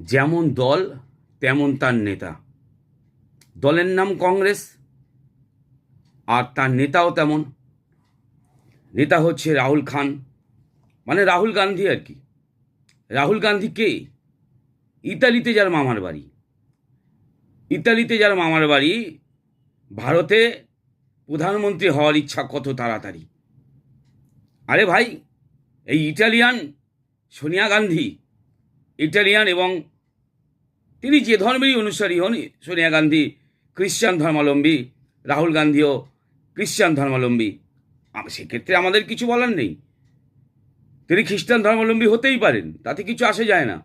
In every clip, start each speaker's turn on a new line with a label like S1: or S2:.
S1: যেমন দল, তেমন তার নেতা। দলের নাম কংগ্রেস, আর তার নেতাও তেমন। নেতা হচ্ছে রাহুল খান। মানে রাহুল গান্ধী আর কি। রাহুল গান্ধী কে? ইতালিতে যার মামার বাড়ি। ইতালিতে যার মামার বাড়ি, ভারতে প্রধানমন্ত্রী হওয়ার ইচ্ছা কত তাড়াতাড়ি। আরে ভাই, এই ইটালিয়ান সোনিয়া গান্ধী ইটালিয়ান এবং তিনি যে ধর্মেরই অনুসারী হন, সোনিয়া গান্ধী খ্রিস্টান ধর্মাবলম্বী, রাহুল গান্ধীও খ্রিস্টান ধর্মাবলম্বী। সেক্ষেত্রে আমাদের কিছু বলার নেই। তিনি খ্রিস্টান ধর্মাবলম্বী হতেই পারেন, তাতে কিছু আসে যায় না।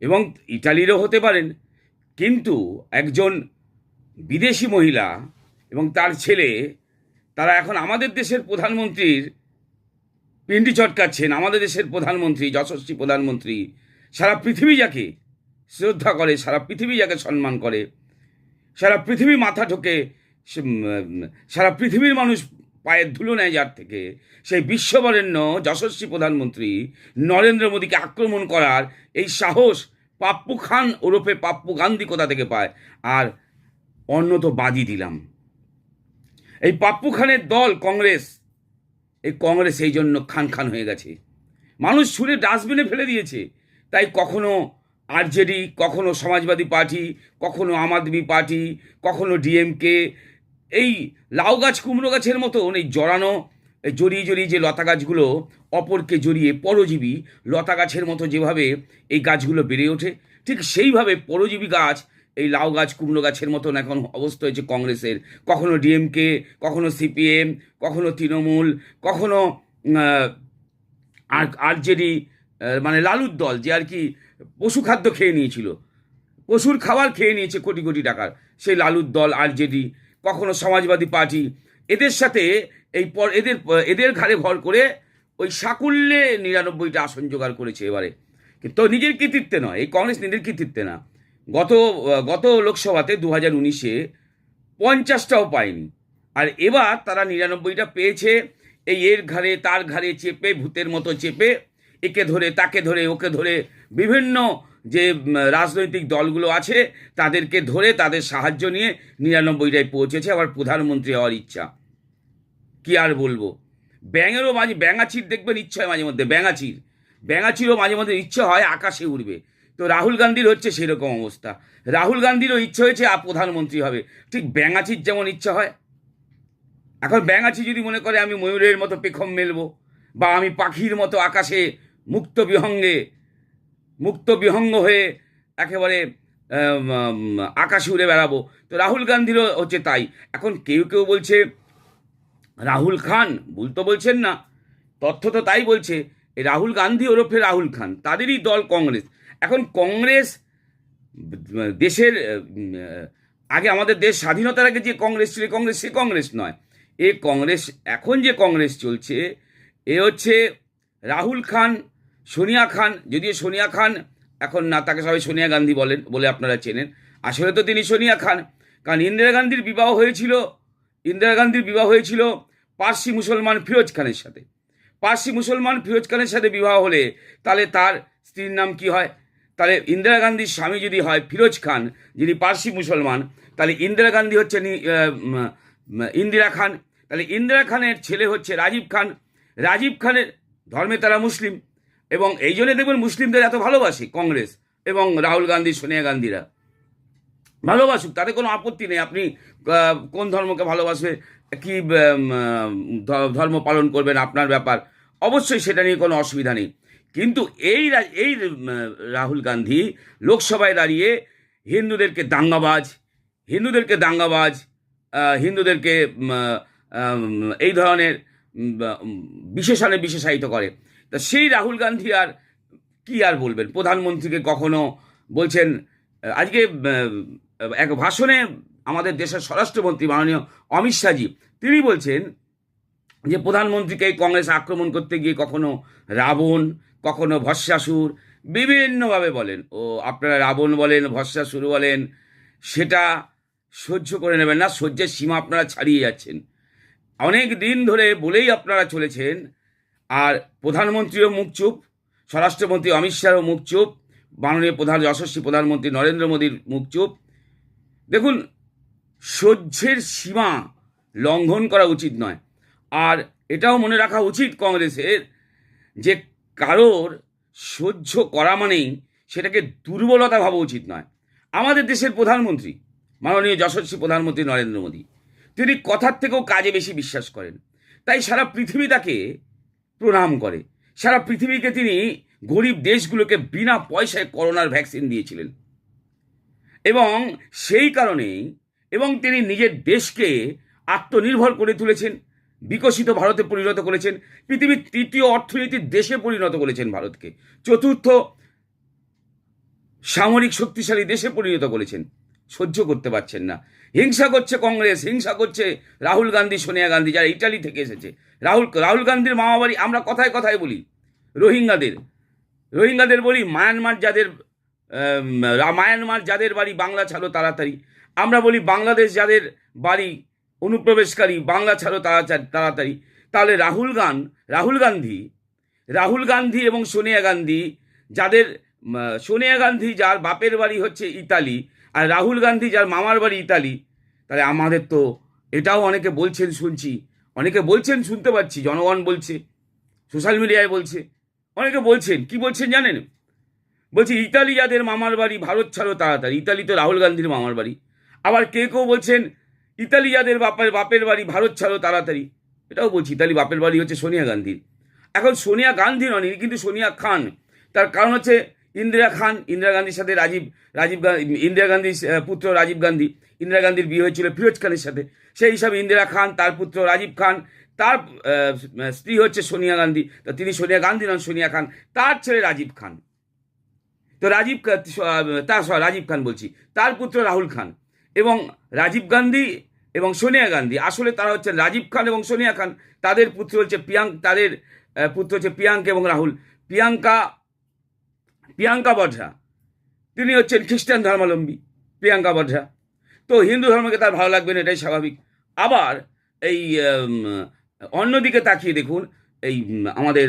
S1: এবং ইটালিরও হতে পারেন। কিন্তু একজন বিদেশি মহিলা এবং তার ছেলে, তারা এখন আমাদের দেশের প্রধানমন্ত্রীর পিন্ডি চটকাচ্ছেন, আমাদের দেশের প্রধানমন্ত্রী, যশস্বী প্রধানমন্ত্রী সারা পৃথিবী যাকে শ্রদ্ধা করে, সারা পৃথিবী যাকে সম্মান করে, সারা পৃথিবী মাথা ঠোকে সারা পৃথিবীর মানুষ পায়ের ধুলো নেয় যার থেকে, সেই বিশ্ববরেণ্য যশস্বী প্রধানমন্ত্রী নরেন্দ্র মোদীকে আক্রমণ করার এই সাহস পাপ্পু খান ওরফে পাপ্পু গান্ধী কোথা থেকে পায়? আর অন্য তো বাদই দিলাম। এই পাপ্পু খানের দল কংগ্রেস, এই কংগ্রেস এই জন্য খান খান হয়ে গেছে। মানুষ ছুঁড়ে ডাস্টবিনে ফেলে দিয়েছে। তাই কখনো আরজেডি, কখনো সমাজবাদী পার্টি, কখনো আম আদমি পার্টি, কখনো ডিএমকে, এই লাউ গাছ, কুমড়ো গাছের মতন এই জড়ানো জড়িয়ে জড়িয়ে যে লতা গাছগুলো অপরকে জড়িয়ে পরজীবী লতা গাছের মতো যেভাবে এই গাছগুলো বেড়ে ওঠে, ঠিক সেইভাবে পরজীবী গাছ এই লাউ গাছ, কুমড়ো গাছের মতন এখন অবস্থা হয়েছে কংগ্রেসের। কখনো ডিএমকে, কখনো সিপিএম, কখনো তৃণমূল, কখনো আর, আরজেডি মানে লালুর দল, যে আর কি পশু খাদ্য খেয়ে নিয়েছিল। পশুর খাবার খেয়ে নিয়েছে কোটি কোটি টাকার। সেই লালুর দল আরজেডি কখনো সমাজবাদী পার্টি, এদের সাথে এই পর, এদের এদের ঘাড়ে ভর করে ওই সাকুল্যে নিরানব্বইটা আসন জোগাড় করেছে এবারে। কিন্তু নিজের কৃতিত্বে নয়, এই কংগ্রেস নিজের কৃতিত্বে না। গত গত লোকসভাতে দু হাজার উনিশে পঞ্চাশটাও পায়নি। আর এবার তারা নিরানব্বইটা পেয়েছে, এই এর ঘাড়ে, তার ঘাড়ে চেপে, ভূতের মতো চেপে একে ধরে, তাকে ধরে, ওকে ধরে বিভিন্ন যে রাজনৈতিক দলগুলো আছে, তাদেরকে ধরে তাদের সাহায্য নিয়ে নিরানব্বইটায় পৌঁছেছে আবার প্রধানমন্ত্রী হওয়ার ইচ্ছা। কি আর বলব? ব্যাঙেরও মাঝে, ব্যাঙাচির দেখবেন ইচ্ছা হয় মাঝে মধ্যে, ব্যাঙাচির। ব্যাঙাচিরও মাঝে মধ্যে ইচ্ছে হয় আকাশে উড়বে। তো রাহুল গান্ধীর হচ্ছে সেরকম অবস্থা। রাহুল গান্ধীরও ইচ্ছে হয়েছে আর প্রধানমন্ত্রী হবে। ঠিক ব্যাঙাচির যেমন ইচ্ছা হয়। এখন ব্যাঙাচি যদি মনে করে আমি ময়ূরের মতো পেখম মেলবো, বা আমি পাখির মতো আকাশে মুক্ত বিহঙ্গে, মুক্ত বিহঙ্গ হয়ে একেবারে আকাশে উড়ে বেড়াবো। তো রাহুল গান্ধীরও হচ্ছে তাই। এখন কেউ কেউ বলছে, রাহুল খান, ভুল তো বলছেন না। তথ্য তো তাই বলছে রাহুল গান্ধী ওরফে রাহুল খান, তাদেরই দল কংগ্রেস। এখন কংগ্রেস, দেশের, আগে আমাদের দেশ স্বাধীনতার আগে যে কংগ্রেস ছিল কংগ্রেস সে কংগ্রেস নয়। এ কংগ্রেস, এখন যে কংগ্রেস চলছে, এ হচ্ছে রাহুল খান সোনিয়া খান, যদিও সোনিয়া খান, এখন না, তাকে সবাই সোনিয়া গান্ধী বলেন, বলে আপনারা চেনেন। আসলে তো তিনি সোনিয়া খান, কারণ ইন্দিরা গান্ধীর বিবাহ হয়েছিল, ইন্দিরা গান্ধীর বিবাহ হয়েছিল পার্সি মুসলমান ফিরোজ খানের সাথে। পার্সি মুসলমান ফিরোজ খানের সাথে বিবাহ হলে তাহলে তার স্ত্রীর নাম কি হয়? তাহলে ইন্দিরা গান্ধীর স্বামী যদি হয় ফিরোজ খান, যিনি পার্সি মুসলমান, তাহলে ইন্দিরা গান্ধী হচ্ছে ইন্দিরা খান। তাহলে ইন্দিরা খানের ছেলে হচ্ছে রাজীব খান। রাজীব খানের ধর্মে তারা মুসলিম। এবং এই জন্য দেখবেন মুসলিমদের এত ভালোবাসি কংগ্রেস এবং রাহুল গান্ধী, সোনিয়া গান্ধীরা। ভালোবাসুক, তাতে কোনো আপত্তি নেই। আপনি কোন ধর্মকে ভালোবাসবে, কি ধর্ম পালন করবেন, আপনার ব্যাপার, অবশ্যই সেটা নিয়ে কোনো অসুবিধা নেই। কিন্তু এই এই রাহুল গান্ধী লোকসভায় দাঁড়িয়ে হিন্দুদেরকে দাঙ্গাবাজ হিন্দুদেরকে দাঙ্গাবাজ হিন্দুদেরকে এই ধরনের বিশেষণে বিশেষায়িত করে। তা সেই রাহুল গান্ধী আর কি আর বলবেন? প্রধানমন্ত্রীকে কখনো বলছেন, আজকে এক ভাষণে আমাদের দেশের স্বরাষ্ট্রমন্ত্রী মাননীয় অমিত শাহজি, তিনি বলছেন যে প্রধানমন্ত্রীকে কংগ্রেস আক্রমণ করতে গিয়ে কখনো রাবণ, কখনো ভস্যাসুর বিভিন্নভাবে বলেন। ও আপনারা রাবণ বলেন ভস্যাসুর বলেন, সেটা সহ্য করে নেবেন না, সহ্যের সীমা আপনারা ছাড়িয়ে যাচ্ছেন। অনেক দিন ধরে বলেই আপনারা চলেছেন আর প্রধানমন্ত্রীও মুখ চুপ, স্বরাষ্ট্রমন্ত্রী অমিত শাহও মুখ চুপ, মাননীয় প্রধান যশস্বী প্রধানমন্ত্রী নরেন্দ্র মোদীর মুখ চুপ। দেখুন, সহ্যের সীমা লঙ্ঘন করা উচিত নয়। আর এটাও মনে রাখা উচিত কংগ্রেসের যে কারোর সহ্য করা মানেই সেটাকে দুর্বলতা ভাবা উচিত নয়। আমাদের দেশের প্রধানমন্ত্রী, মাননীয় যশস্বী প্রধানমন্ত্রী নরেন্দ্র মোদী, তিনি কথার থেকেও কাজে বেশি বিশ্বাস করেন। তাই সারা পৃথিবী তাকে প্রণাম করে। সারা পৃথিবীকে তিনি গরিব দেশগুলোকে বিনা পয়সায় করোনার ভ্যাকসিন দিয়েছিলেন। এবং সেই কারণেই এবং তিনি নিজের দেশকে আত্মনির্ভর করে তুলেছেন, বিকশিত ভারতে পরিণত করেছেন, পৃথিবীর তৃতীয় অর্থনীতির দেশে পরিণত করেছেন ভারতকে। চতুর্থ সামরিক শক্তিশালী দেশে পরিণত করেছেন। সহ্য করতে পারছেন না। হিংসা করছে কংগ্রেস, হিংসা করছে রাহুল গান্ধী, সোনিয়া গান্ধী, যারা ইটালি থেকে এসেছে। রাহুল রাহুল গান্ধীর মামাবাড়ি আমরা কথায় কথায় বলি, রোহিঙ্গাদের। রোহিঙ্গাদের বলি, মায়ানমার যাদের মায়ানমার যাদের বাড়ি বাংলা ছাড়ো তাড়াতাড়ি। আমরা বলি, বাংলাদেশ যাদের বাড়ি অনুপ্রবেশকারী, বাংলা ছাড়ো তাড়াতাড়ি তাড়াতাড়ি। তাহলে রাহুল গান, রাহুল গান্ধী রাহুল গান্ধী এবং সোনিয়া গান্ধী যাদের সোনিয়া গান্ধী যার বাপের বাড়ি হচ্ছে ইতালি আর রাহুল গান্ধী যার মামার বাড়ি ইতালি, তাহলে আমাদের তো এটাও অনেকে বলছেন শুনছি, অনেকে বলছেন শুনতে পাচ্ছি, জনগণ বলছে সোশ্যাল মিডিয়ায় বলছে, অনেকে বলছেন, কি বলছেন জানেন? বলছি ইতালি যাদের মামার বাড়ি, ভারত ছাড়ো তাড়াতাড়ি, ইতালি তো রাহুল গান্ধীর মামার বাড়ি, আবার কে কেউ বলছেন, ইতালি যাদের বাপের বাপের বাড়ি, ভারত ছাড়ো তাড়াতাড়ি, এটাও বলছি, ইতালি বাপের বাড়ি হচ্ছে সোনিয়া গান্ধীর। এখন সোনিয়া গান্ধী নন কিন্তু সোনিয়া খান, তার কারণ হচ্ছে ইন্দিরা খান ইন্দিরা গান্ধীর সাথে রাজীব রাজীব গান্ধী ইন্দিরা গান্ধীর পুত্র রাজীব গান্ধী ইন্দিরা গান্ধীর বিয়ে হয়েছিল ফিরোজ খানের সাথে। সেই হিসাবে ইন্দিরা খান তার পুত্র রাজীব খান তার স্ত্রী হচ্ছে সোনিয়া গান্ধী। তো তিনি সোনিয়া গান্ধী নন সোনিয়া খান। তার ছেলে রাজীব খান। তো রাজীব কা- তা sorry, রাজীব খান বলছি। তার পুত্র রাহুল খান এবং রাজীব গান্ধী এবং সোনিয়া গান্ধী। আসলে তারা হচ্ছে রাজীব খান এবং সোনিয়া খান। তাদের পুত্র হচ্ছে প্রিয়াঙ্ক তাদের পুত্র হচ্ছে প্রিয়াঙ্ক এবং রাহুল। প্রিয়াঙ্কা প্রিয়াঙ্কা বঢরা তিনি হচ্ছেন খ্রিস্টান ধর্মাবলম্বী, প্রিয়াঙ্কা বঢরা তো হিন্দু ধর্মকে তার ভালো লাগবে না, এটাই স্বাভাবিক। আবার এই অন্যদিকে তাকিয়ে দেখুন, এই আমাদের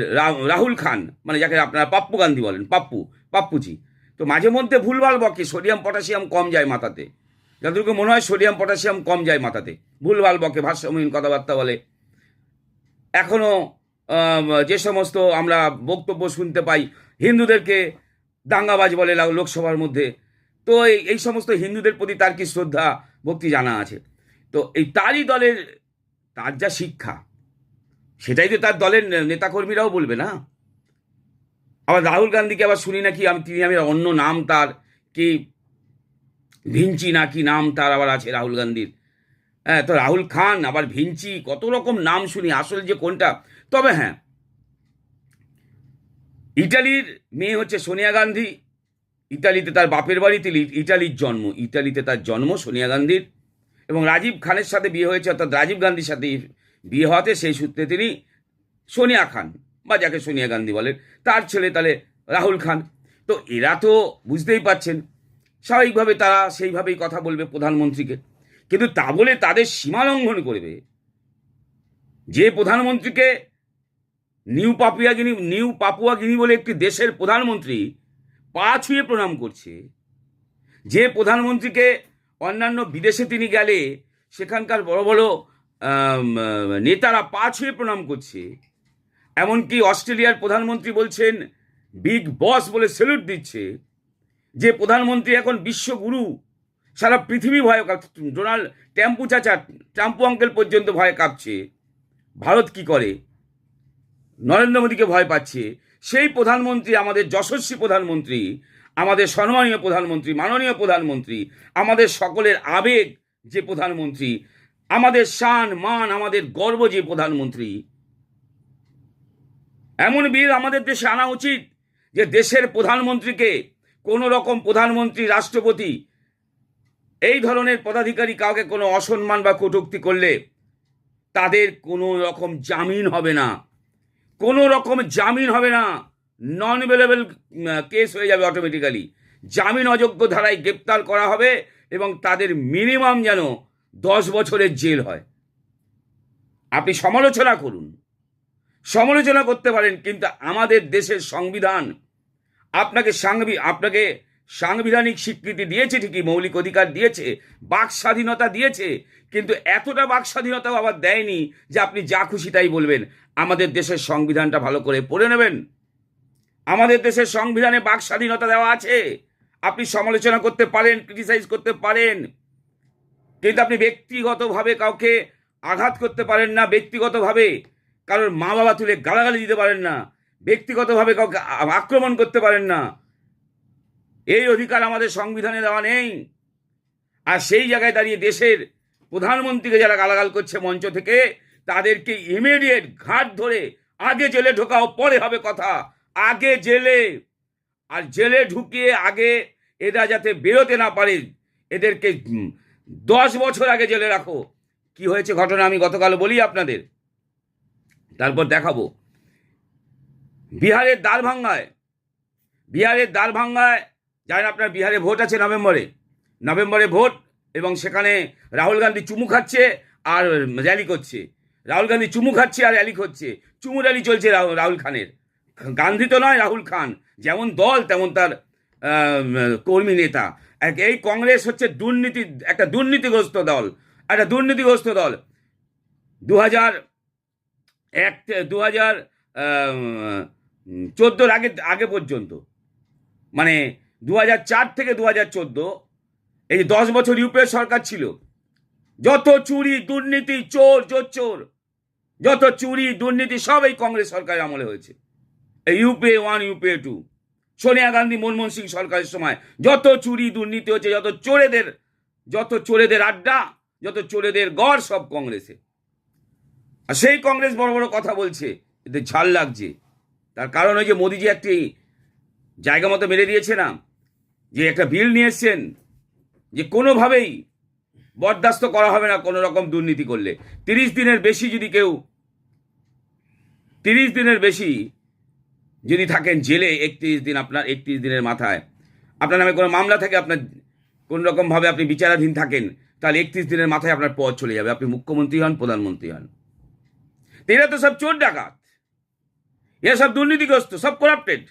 S1: রাহুল খান মানে যাকে আপনারা পাপ্পু গান্ধী বলেন, পাপ্পু, পাপ্পুজি। তো মাঝে মধ্যে ভুলভাল বকে, সোডিয়াম, পটাশিয়াম কম যায় মাথাতে। যাদেরকে মনে হয় সোডিয়াম, পটাশিয়াম কম যায় মাথাতে। ভুলভাল বকে, ভারসাম্যহীন কথাবার্তা বলে। এখনও যে সমস্ত আমরা বক্তব্য শুনতে পাই, হিন্দুদেরকে দাঙ্গাবাজ বলে লোকসভার মধ্যে। তো এই সমস্ত হিন্দুদের প্রতি তার কি শ্রদ্ধা, ভক্তি জানা আছে? তো এই তারই দলের তার যা শিক্ষা, সেটাই তো তার দলের নেতাকর্মীরাও বলবে না? আবার রাহুল গান্ধীকে আবার শুনি নাকি আমি তিনি আমি অন্য নাম তার, কি ভিঞ্চি না কি নাম তার আবার আছে রাহুল গান্ধীর। হ্যাঁ তো রাহুল খান, আবার ভিঞ্চি, কত রকম নাম শুনি, আসলে যে কোনটা? তবে হ্যাঁ ইটালির মেয়ে হচ্ছে সোনিয়া গান্ধী। ইতালিতে তার বাপের বাড়িতে ইটালির জন্ম। ইটালিতে তার জন্ম সোনিয়া গান্ধীর। এবং রাজীব খানের সাথে বিয়ে হয়েছে, অর্থাৎ রাজীব গান্ধীর সাথে বিয়ে হওয়াতে সেই সূত্রে তিনি সোনিয়া খান, বা যাকে সোনিয়া গান্ধী বলে। তার ছেলে তাহলে রাহুল খান। তো এরা তো বুঝতেই পাচ্ছেন স্বাভাবিকভাবে তারা সেইভাবেই কথা বলবে প্রধানমন্ত্রীকে। কিন্তু তা বলে তাদের সীমা লঙ্ঘন করবে। যে প্রধানমন্ত্রীকে New Papua Guinea New Papua Guinea বলে একটি দেশের প্রধানমন্ত্রী পা ছুঁয়ে প্রণাম করছে। যে প্রধানমন্ত্রীকে অন্যান্য বিদেশে তিনি গেলে সেখানকার বড় বড় নেতারা পা ছুঁয়ে প্রণাম করছে। এমনকি অস্ট্রেলিয়ার প্রধানমন্ত্রী বলছেন, বিগ বস বলে স্যালুট দিচ্ছে। যে প্রধানমন্ত্রী এখন বিশ্বগুরু, সারা পৃথিবী ভয়ে ডোনাল্ড ট্যাম্পু চাচা, ট্রাম্পু আঙ্কেল পর্যন্ত ভয়ে কাঁপছে। ভারত কি করে? নরেন্দ্র মোদীকে ভয় পাচ্ছে। সেই প্রধানমন্ত্রী, আমাদের যশস্বী প্রধানমন্ত্রী, আমাদের সম্মানীয় প্রধানমন্ত্রী, মাননীয় প্রধানমন্ত্রী, আমাদের সকলের আবেগ যে প্রধানমন্ত্রী, আমাদের শান, মান, আমাদের গর্ব যে প্রধানমন্ত্রী। এমন বীর আমাদের দেশে আনা উচিত যে দেশের প্রধানমন্ত্রীকে কোনো রকম প্রধানমন্ত্রী, রাষ্ট্রপতি এই ধরনের পদাধিকারী কাউকে কোনো অসম্মান বা কটূক্তি করলে তাদের কোনো রকম জামিন হবে না। কোনো রকম জামিন হবে না। নন অ্যাভেলেবেল কেস হয়ে যাবে অটোমেটিক্যালি জামিন অযোগ্য ধারায় গ্রেপ্তার করা হবে এবং তাদের মিনিমাম যেন দশ বছরের জেল হয়। আপনি সমালোচনা করুন। সমালোচনা করতে পারেন, কিন্তু আমাদের দেশের সংবিধান আপনাকে সাংবি, আপনাকে সাংবিধানিক স্বীকৃতি দিয়েছে ঠিকই, মৌলিক অধিকার দিয়েছে, বাক স্বাধীনতা দিয়েছে, কিন্তু এতটা বাক স্বাধীনতাও আবার দেয়নি যে আপনি যা খুশি তাই বলবেন। আমাদের দেশের সংবিধানটা ভালো করে পড়ে নেবেন। আমাদের দেশের সংবিধানে বাক স্বাধীনতা দেওয়া আছে। আপনি সমালোচনা করতে পারেন ক্রিটিসাইজ করতে পারেন। কিন্তু আপনি ব্যক্তিগতভাবে কাউকে আঘাত করতে পারেন না, ব্যক্তিগতভাবে। কারোর মা বাবা তুলে গালাগালি দিতে পারেন না, ব্যক্তিগতভাবে কাউকে আক্রমণ করতে পারেন না। এই অধিকার আমাদের সংবিধানে দেওয়া নেই। আর সেই জায়গায় দাঁড়িয়ে দেশের প্রধানমন্ত্রীকে যারা গালাগাল করছে মঞ্চ থেকে তাদেরকে ইমিডিয়েট ঘাট ধরে আগে জেলে ঢোকাও, পরে হবে কথা। আগে জেলে। আর জেলে ঢুকিয়ে আগে এরা যাতে বেরোতে না পারে, এদেরকে দশ বছর আগে জেলে রাখো। কি হয়েছে ঘটনা আমি গতকাল বলি আপনাদের। তারপর দেখাবো। বিহারের দ্বারভাঙ্গায় বিহারের দ্বারভাঙ্গায়, জানেন আপনার বিহারে ভোট আছে নভেম্বরে। নভেম্বরে ভোট এবং সেখানে রাহুল গান্ধী চুমু খাচ্ছে আর র্যালি করছে। রাহুল গান্ধী চুমু খাচ্ছে আর র্যালি করছে। চুমু র্যালি চলছে রাহুল খানের। গান্ধী তো নয় রাহুল খান। যেমন দল, তেমন তার কর্মী নেতা। এই কংগ্রেস হচ্ছে দুর্নীতি, একটা দুর্নীতিগ্রস্ত দল। একটা দুর্নীতিগ্রস্ত দল। দু হাজার এক দু হাজার চোদ্দোর আগে আগে পর্যন্ত। মানে দু হাজার চার থেকে দু হাজার চোদ্দ, এই যে দশ বছর ইউপিএ সরকার ছিল। যত চুরি, দুর্নীতি, চোর, জোর চোর। যত চুরি, দুর্নীতি সব এই কংগ্রেস সরকারের আমলে হয়েছে। এই UPA one UPA two Sonia Gandhi, Manmohan Singh সরকারের সময় যত চুরি, দুর্নীতি হচ্ছে যত চোরেদের যত চোরেদের আড্ডা, যত চোরেদের গড় সব কংগ্রেসে। আর সেই কংগ্রেস বড় বড় কথা বলছে এতে ঝাল লাগছে। তার কারণ ওই যে মোদিজি একটি জায়গা মতো মেরে দিয়েছে না, যে একটা বিল নিয়ে এসছেন, যে কোনোভাবেই বরদাস্ত করা হবে না কোনো রকম দুর্নীতি করলে। তিরিশ দিনের বেশি যদি কেউ, তিরিশ দিনের বেশি যদি থাকেন জেলে, একত্রিশ দিন আপনার, একত্রিশ দিনের মাথায়। আপনার নামে কোনো মামলা থাকে, আপনার কোন রকমভাবে আপনি বিচারাধীন থাকেন, তাহলে একত্রিশ দিনের মাথায় আপনার পথ চলে যাবে। আপনি মুখ্যমন্ত্রী হন, প্রধানমন্ত্রী হন। এরা তো সব চোর ডাকাত। এরা সব দুর্নীতিগ্রস্ত, সব করাপ্টেড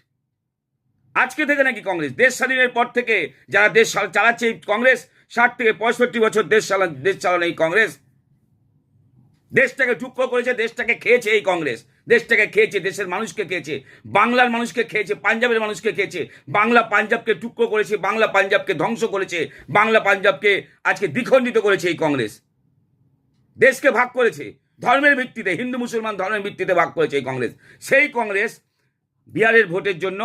S1: আজকে থেকে নাকি কংগ্রেস, দেশ স্বাধীনের পর থেকে যারা দেশ চালাচ্ছে কংগ্রেস ষাট থেকে পঁয়ষট্টি বছর দেশ চালান, দেশ চালানো এই কংগ্রেস। দেশটাকে টুকরো করেছে, দেশটাকে খেয়েছে এই কংগ্রেস। দেশটাকে খেয়েছে, দেশের মানুষকে খেয়েছে, বাংলার মানুষকে খেয়েছে, পাঞ্জাবের মানুষকে খেয়েছে। বাংলা পাঞ্জাবকে টুকরো করেছে, বাংলা পাঞ্জাবকে ধ্বংস করেছে, বাংলা পাঞ্জাবকে আজকে দ্বিখণ্ডিত করেছে এই কংগ্রেস। দেশকে ভাগ করেছে, ধর্মের ভিত্তিতে, হিন্দু মুসলমান ধর্মের ভিত্তিতে ভাগ করেছে এই কংগ্রেস। সেই কংগ্রেস বিহারের ভোটের জন্য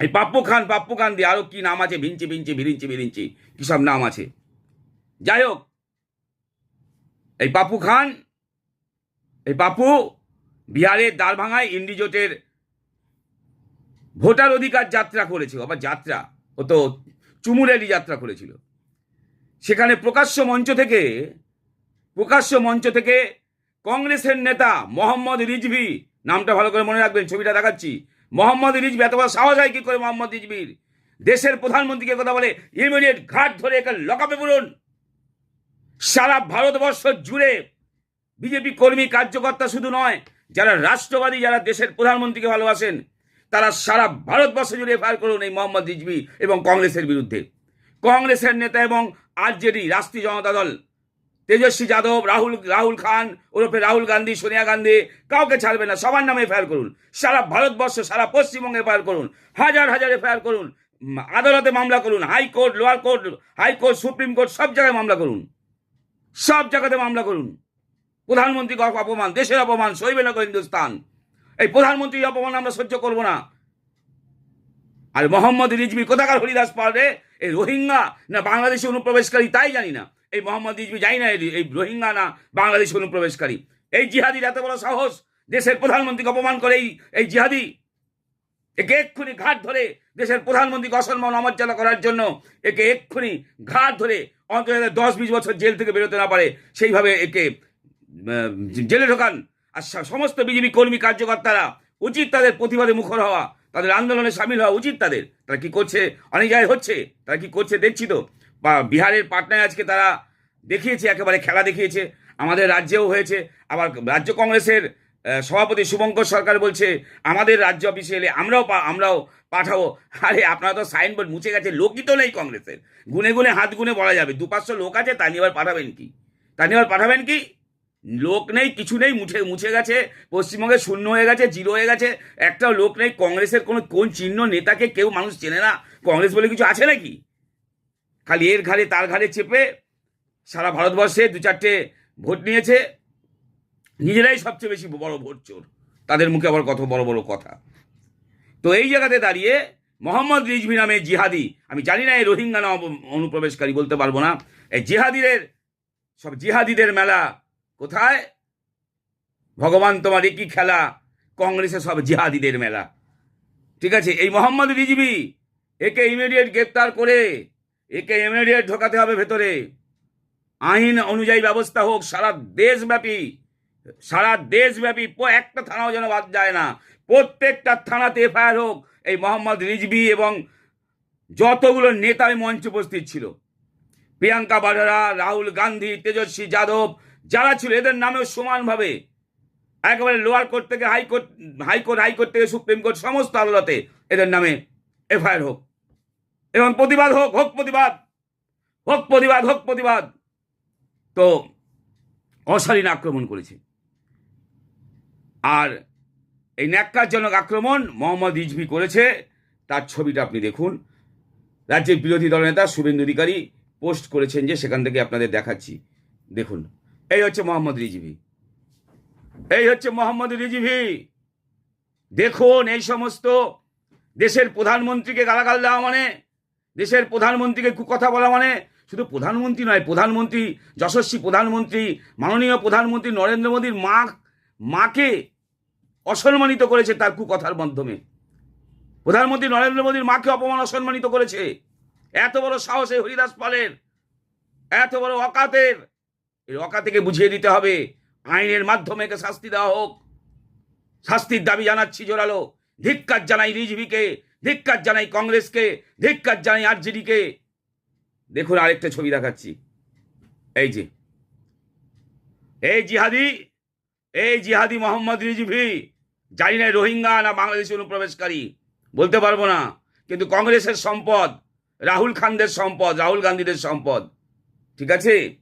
S1: এই পাপ্পু খান পাপ্পু খান দিয়ে আরও কি নাম আছে? ভিঞ্চি ভিঞ্চি ভিরিঞ্চি ভিরিঞ্চি কী সব নাম আছে? যাই হোক, এই পাপ্পু খান, এই পাপ্পু বিহারের দ্বারভাঙায় ইন্ডিজোটের ভোটার অধিকার যাত্রা করেছে আবার যাত্রা, ও তো চুমুরেলি যাত্রা করেছিল। সেখানে প্রকাশ্য মঞ্চ থেকে, প্রকাশ্য মঞ্চ থেকে কংগ্রেসের নেতা মোহাম্মদ রিজভি, নামটা ভালো করে মনে রাখবেন, ছবিটা দেখাচ্ছি মোহাম্মদ রিজভি এত বড় সাহস হয় কি করে মোহাম্মদ রিজভির দেশের প্রধানমন্ত্রীকে কথা বলে ইমিডিয়েট ঘাট ধরে একে লকাপে পড়ুন সারা ভারতবর্ষ জুড়ে বিজেপি কর্মী, কার্যকর্তা শুধু নয়, যারা রাষ্ট্রবাদী, যারা দেশের প্রধানমন্ত্রীকে ভালোবাসেন, তারা সারা ভারতবর্ষ জুড়ে এফআইআর করুন এই মোহাম্মদ রিজভি এবং কংগ্রেসের বিরুদ্ধে। কংগ্রেসের নেতা এবং আরজেডি, রাষ্ট্রীয় জনতা দল তেজস্বী যাদব, রাহুল রাহুল খান ওরফে রাহুল গান্ধী, সোনিয়া গান্ধী, কাউকে ছাড়বে না, সবার নামে এফআইআর করুন। সারা ভারতবর্ষ, সারা পশ্চিমবঙ্গে এফআইআর করুন। হাজার হাজার এফআইআর করুন। আদালতে মামলা করুন high court lower court high court supreme court সব জায়গায় মামলা করুন। সব জায়গাতে মামলা করুন। প্রধানমন্ত্রীকে অপমান, দেশের অপমান, সইবে না হিন্দুস্তান এই প্রধানমন্ত্রীর অপমান আমরা সহ্য করব না। আর মোহাম্মদ রিজবি কোথাকার হরিদাস পাহাড়ে এই রোহিঙ্গা না বাংলাদেশি অনুপ্রবেশকারী তাই জানি না। এই মোহাম্মদ রিজবি জানি না, এই রোহিঙ্গা না বাংলাদেশি অনুপ্রবেশকারী এই জিহাদির এত বড় সাহস, দেশের প্রধানমন্ত্রীকে অপমান করে এই এই জিহাদি। একে এক্ষুনি ঘাট ধরে দেশের প্রধানমন্ত্রীকে অসম্মান অমর্যাদা করার জন্য একে এক্ষুনি ঘাট ধরে অন্তত দশ বিশ বছর জেল থেকে বেরোতে না পারে, সেইভাবে একে জেলে ঢোকান। আর সমস্ত বিজেপি কর্মী কার্যকর্তারা, উচিত তাদের প্রতিবাদে মুখর হওয়া, তাদের আন্দোলনে সামিল হওয়া উচিত তাদের। তারা কি করছে? অনেক জায়গায় হচ্ছে? তারা কি করছে? দেখছি তো। বা বিহারের পাটনায় আজকে তারা দেখিয়েছে, একেবারে খেলা দেখিয়েছে। আমাদের রাজ্যেও হয়েছে। আবার রাজ্য কংগ্রেসের সভাপতি শুভঙ্কর সরকার বলছে, আমাদের রাজ্য অফিসে এলে আমরাও আমরাও পাঠাবো। আরে, আপনারা তো সাইনবোর্ড মুছে গেছে, লোকই তো নেই কংগ্রেসের। গুনে গুনে, হাত গুনে বলা যাবে। দু পাঁচশো লোক আছে, তা নিয়ে পাঠাবেন কি? তা নিয়ে পাঠাবেন কি? লোক নেই, কিছু নেই, মুছে মুছে গেছে। পশ্চিমবঙ্গে শূন্য হয়ে গেছে, জিরো হয়ে গেছে। একটাও লোক নেই, কংগ্রেসের কোনো, কোন চিহ্ন নেতাকে কেউ মানুষ চেনে না। কংগ্রেস বলে কিছু আছে নাকি? খালি এর ঘাড়ে তার ঘাড়ে চেপে সারা ভারতবর্ষে দু চারটে ভোট নিয়েছে। নিজেরাই সবচেয়ে বেশি বড় ভোট চোর। তাদের মুখে আবার কত বড় বড় কথা। তো এই জায়গাতে দাঁড়িয়ে মোহাম্মদ রিজভি নামে জিহাদি, আমি জানি না এই রোহিঙ্গা না অনুপ্রবেশকারী বলতে পারব না, এই জিহাদিদের, সব জিহাদিদের মেলা কোথায়? ভগবান তোমার একই খেলা, কংগ্রেসের সব জিহাদিদের মেলা। ঠিক আছে, এই মোহাম্মদ রিজভি একে ইমিডিয়েট গ্রেপ্তার করে একে ইমিডিয়েট ঢোকাতে হবে ভেতরে। আইন অনুযায়ী ব্যবস্থা হোক, সারা দেশব্যাপী সারা দেশব্যাপী একটা থানাও যেন বাদ যায় না। প্রত্যেকটা থানাতে এফআইআর হোক, এই মোহাম্মদ রিজভি এবং যতগুলো নেতা মঞ্চে উপস্থিত ছিল। প্রিয়াঙ্কা বাডারা, রাহুল গান্ধী, তেজস্বী যাদব, যারা ছিল, এদের নামেও সমানভাবে একেবারে লোয়ার কোর্ট থেকে high court high court high court থেকে সুপ্রিম কোর্ট, সমস্ত আদালতে এদের নামে এফআইআর হোক। এবং প্রতিবাদ হোক হোক প্রতিবাদ। হোক প্রতিবাদ হোক প্রতিবাদ। তো অশালীন আক্রমণ করেছে। আর এই ন্যাক্কারজনক আক্রমণ মোহাম্মদ রিজভি করেছে, তার ছবিটা আপনি দেখুন। রাজ্যের বিরোধী দলনেতা শুভেন্দু অধিকারী পোস্ট করেছেন যে সেখান থেকে আপনাদের দেখাচ্ছি। দেখুন, এই হচ্ছে মোহাম্মদ রিজভি। এই হচ্ছে মোহাম্মদ রিজভি। দেখুন এই সমস্ত দেশের প্রধানমন্ত্রীকে গালাগাল দেওয়া মানে দেশের প্রধানমন্ত্রীকে কুকথা বলা মানে শুধু প্রধানমন্ত্রী নয়, প্রধানমন্ত্রী, যশস্বী প্রধানমন্ত্রী, মাননীয় প্রধানমন্ত্রী নরেন্দ্র মোদীর মা, মাকে অসম্মানিত করেছে তার কুকথার মাধ্যমে। প্রধানমন্ত্রী নরেন্দ্র মোদীর মাকে অপমান অসম্মানিত করেছে। এত বড় সাহস হরিদাস পালের, এত বড় অকাতের, এই অকাতেকে বুঝিয়ে দিতে হবে, আইনের মাধ্যমে শাস্তি দেওয়া হোক। শাস্তির দাবি জানাচ্ছি জোরালো, ধিক্কার জানাই রিজভিকে ধিক্কার জানাই কংগ্রেসকে, ধিক্কার জানাই আরজেডিকে। দেখুন আরেকটা ছবি দেখাচ্ছি। এই যে। এই জিহাদি এই জিহাদি মোহাম্মদ রিজভি। জানি না রোহিঙ্গা না বাংলাদেশি অনুপ্রবেশকারী। বলতে পারব না। কিন্তু কংগ্রেসের সম্পদ, রাহুল খানদের সম্পদ, রাহুল গান্ধীদের সম্পদ। ঠিক আছে?